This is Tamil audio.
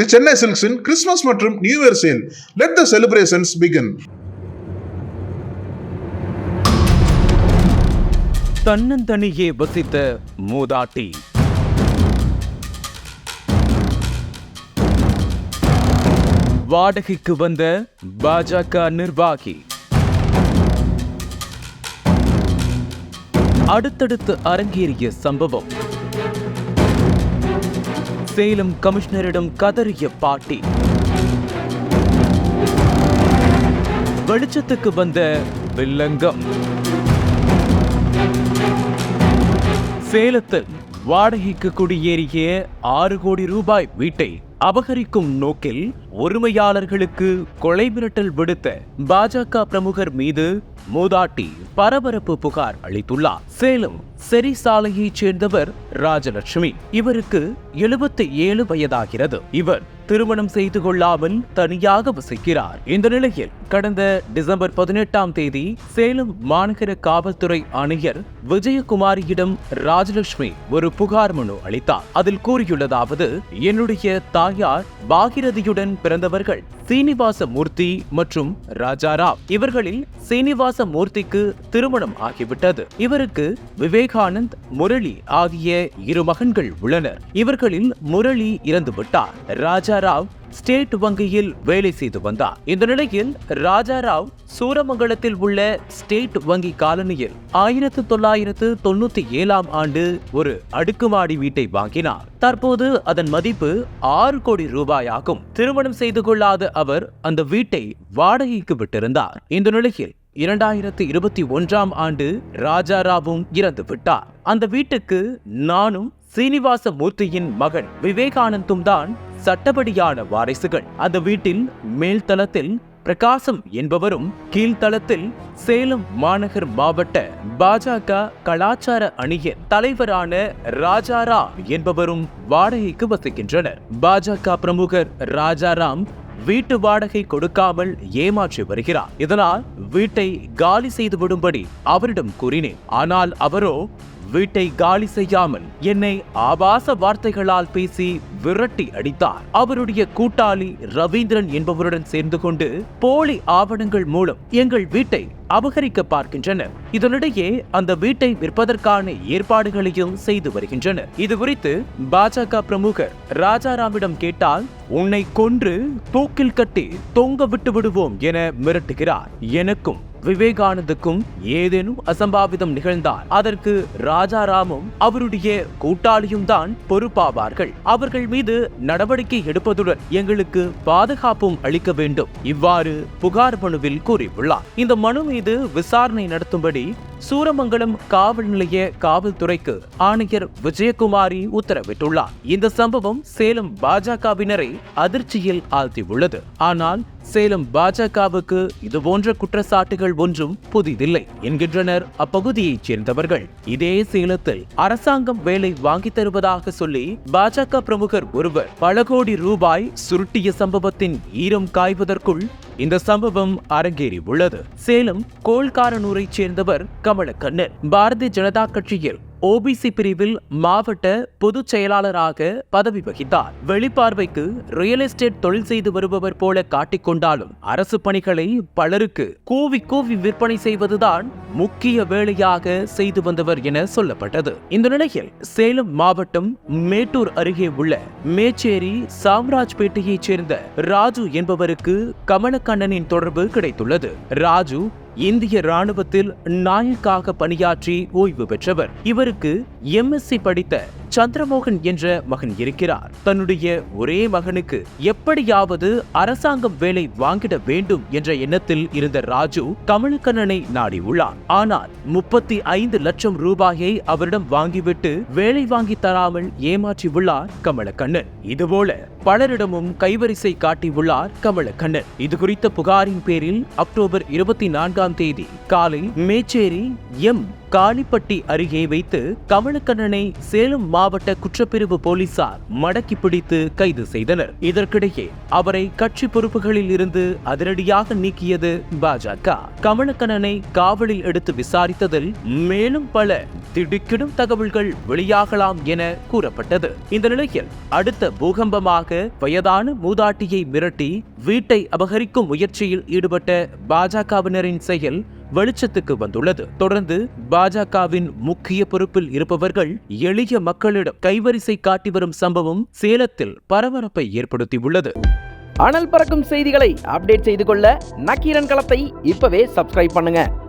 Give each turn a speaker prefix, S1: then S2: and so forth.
S1: தி சென்னை சில்க்ஸின் கிறிஸ்மஸ் மற்றும் new year sale. Let the celebrations begin
S2: தன்னந்தனியே வசித்த மூதாட்டி. வாடகைக்கு வந்த பாஜக நிர்வாகி. அடுத்தடுத்து அரங்கேறிய சம்பவம். சேலம் கமிஷனரிடம் கதறிய பாட்டி. வெளிச்சத்துக்கு வந்த வில்லங்கம். சேலத்தில் வாடகைக்கு குடியேறிய ஆறு கோடி ரூபாய் வீட்டை அபகரிக்கும் நோக்கில் உரிமையாளர்களுக்கு கொலை மிரட்டல் விடுத்த பாஜக பிரமுகர் மீது மூதாட்டி பரபரப்பு புகார் அளித்துள்ளார். சேலம் செரி சாலையைச் சேர்ந்தவர் ராஜலட்சுமி. இவருக்கு எழுபத்தி ஏழு வயதாகிறது. இவர் திருமணம் செய்து கொள்ளாமல் தனியாக வசிக்கிறார். இந்த நிலையில் கடந்த டிசம்பர் பதினெட்டாம் தேதி சேலம் மாநகர காவல்துறை ஆணையர் விஜயகுமாரியிடம் ராஜலட்சுமி ஒரு புகார் மனு அளித்தார். அதில் கூறியுள்ளதாவது என்னுடைய தாயார் பாகிரதியுடன் பிறந்தவர்கள் சீனிவாச மூர்த்தி மற்றும் ராஜாராவ் இவர்களில் சீனிவாச மூர்த்திக்கு திருமணம் ஆகிவிட்டது. இவருக்கு விவேகானந்த் முரளி ஆகிய இரு மகன்கள் உள்ளனர். இவர்களில் முரளி இறந்து விட்டார் ராஜாராவ் ஸ்டேட் வங்கியில் வேலை செய்து வந்தார். இந்த நிலையில் ராஜாராவ் சூரமங்கலத்தில் உள்ள ஸ்டேட் வங்கி காலனியில் ஆயிரத்து தொள்ளாயிரத்து தொண்ணூத்தி ஏழாம் ஆண்டு ஒரு அடுக்குமாடி வீட்டை வாங்கினார். தற்போது அதன் மதிப்பு ஆறு கோடி ரூபாயாகும். திருமணம் செய்து கொள்ளாத அவர் அந்த வீட்டை வாடகைக்கு விட்டிருந்தார். இந்த நிலையில் இரண்டாயிரத்து இருபத்தி ஒன்றாம் ஆண்டு ராஜாராவும் இறந்து விட்டார் அந்த வீட்டுக்கு நானும் சீனிவாச மூர்த்தியின் மகன் விவேகானந்தும் தான் சட்டப்படியான வாரிசுகள். அந்த வீட்டில் மேல்தளத்தில் பிரகாசம் என்பவரும் கீழ்த்தளத்தில் சேலம் மாநகர் மாவட்ட பாஜக கலாச்சார அணியின் தலைவரான ராஜாரா என்பவரும் வாடகைக்கு வசிக்கின்றனர். பாஜக பிரமுகர் ராஜாராம் வீட்டு வாடகை கொடுக்காமல் ஏமாற்றி வருகிறார். இதனால் வீட்டை காலி செய்து விடும்படி அவரிடம் கூறினேன். ஆனால் அவரோ வீட்டை காலி செய்யாமல் என்னை ஆபாச வார்த்தைகளால் பேசி விரட்டி அடித்தார். அவருடைய கூட்டாளி ரவீந்திரன் என்பவருடன் சேர்ந்து கொண்டு போலி ஆவணங்கள் மூலம் எங்கள் வீட்டை அபகரிக்க பார்க்கின்றனர். இதனிடையே அந்த வீட்டை விற்பதற்கான ஏற்பாடுகளையும் செய்து வருகின்றனர். இது குறித்து பாஜக பிரமுகர் ராஜாராமிடம் கேட்டால் உன்னை கொன்று தூக்கில் கட்டி தொங்க விட்டு விடுவோம் என மிரட்டுகிறார். எனக்கும் விவேகானந்துக்கும் ஏதேனும் அசம்பாவிதம் நிகழ்ந்தால் அதற்கு ராஜாராமும் அவருடைய கூட்டாளியும் தான் பொறுப்பாவார்கள். அவர்கள் மீது நடவடிக்கை எடுப்பதுடன் எங்களுக்கு பாதுகாப்பும் அளிக்க வேண்டும். இவ்வாறு புகார் மனுவில் கூறியுள்ளார். இந்த மனு மீது விசாரணை நடத்தும்படி சூரமங்கலம் காவல் நிலைய காவல்துறைக்கு ஆணையர் விஜயகுமாரி உத்தரவிட்டுள்ளார். இந்த சம்பவம் சேலம் பாஜகவினரை அதிர்ச்சியில் ஆழ்த்தியுள்ளது. ஆனால் சேலம் பாஜகவுக்கு இதுபோன்ற குற்றச்சாட்டுகள் ஒன்றும் புதிதில்லை என்கின்றனர் அப்பகுதியைச் சேர்ந்தவர்கள். இதே சேலத்தில் அரசாங்கம் வேலை வாங்கித் தருவதாக சொல்லி பாஜக பிரமுகர் ஒருவர் பல கோடி ரூபாய் சுருட்டிய சம்பவத்தின் ஈரம் காய்வதற்குள் இந்த சம்பவம் அரங்கேறி உள்ளது. சேலம் கோல்காரனூரைச் சேர்ந்தவர் கமலக்கண்ணன். பாரதிய ஜனதா கட்சியில் ஓபிசி பிரிவில் மாவட்ட பொதுச் செயலாளராக பதவி வகித்தார். வெளிப்பார்வைக்கு ரியல் எஸ்டேட் தொழில் செய்து வருபவர் போல காட்டிக்கொண்டாலும் அரசு பணிகளை பலருக்கு கூவி கூவி விற்பனை செய்வதுதான் முக்கிய வேலையாக செய்து வந்தவர் என சொல்லப்பட்டது. இந்த நிலையில் சேலம் மாவட்டம் மேட்டூர் அருகே உள்ள மேச்சேரி சாம்ராஜ்பேட்டையைச் சேர்ந்த ராஜு என்பவருக்கு கமலக்கண்ணனின் தொடர்பு கிடைத்துள்ளது. ராஜு இந்திய ராணுவத்தில் நாயக்காக பணியாற்றி ஓய்வு பெற்றவர். இவருக்கு எம்எஸ்சி படித்த சந்திரமோகன் என்ற மகன் இருக்கிறார். தன்னுடைய ஒரே மகனுக்கு எப்படியாவது அரசாங்கம் வேலை வாங்கிட வேண்டும் என்ற எண்ணத்தில் இருந்த ராஜு கமலக்கண்ணனை நாடியுள்ளார் ஆனால் முப்பத்தி ஐந்து லட்சம் ரூபாயை அவரிடம் வாங்கிவிட்டு வேலை வாங்கி தராமல் ஏமாற்றியுள்ளார் கமலக்கண்ணன். இதுபோல பலரிடமும் கைவரிசை காட்டியுள்ளார் கமலக்கண்ணன். இது குறித்த புகாரின் பேரில் அக்டோபர் இருபத்தி நான்காம் தேதி காலை மேச்சேரி எம். காளிப்பட்டி அருகே வைத்து கமலக்கண்ணனை சேலம் மாவட்ட குற்றப்பிரிவு போலீசார் மடக்கி பிடித்து கைது செய்தனர். இதற்கிடையே அவரை கட்சி பொறுப்புகளில் இருந்து அதிரடியாக நீக்கியது பாஜக. கமலக்கண்ணனை காவலில் எடுத்து விசாரித்ததில் மேலும் பல திடுக்கிடும் தகவல்கள் வெளியாகலாம் என கூறப்பட்டது. இந்த நிலையில் அடுத்த பூகம்பமாக வயதான மூதாட்டியை மிரட்டி வீட்டை அபகரிக்கும் முயற்சியில் ஈடுபட்ட பாஜகவினரின் செயல் வெளிச்சத்துக்கு வந்துள்ளது. தொடர்ந்து பாஜகவின் முக்கிய பொறுப்பில் இருப்பவர்கள் எளிய மக்களிடம் கைவரிசை காட்டி வரும் சம்பவம் சேலத்தில் பரபரப்பை ஏற்படுத்தியுள்ளது.
S3: அனல் பறக்கும் செய்திகளை அப்டேட் செய்து கொள்ள நக்கீரன் களத்தை இப்பவே சப்ஸ்கிரைப் பண்ணுங்க.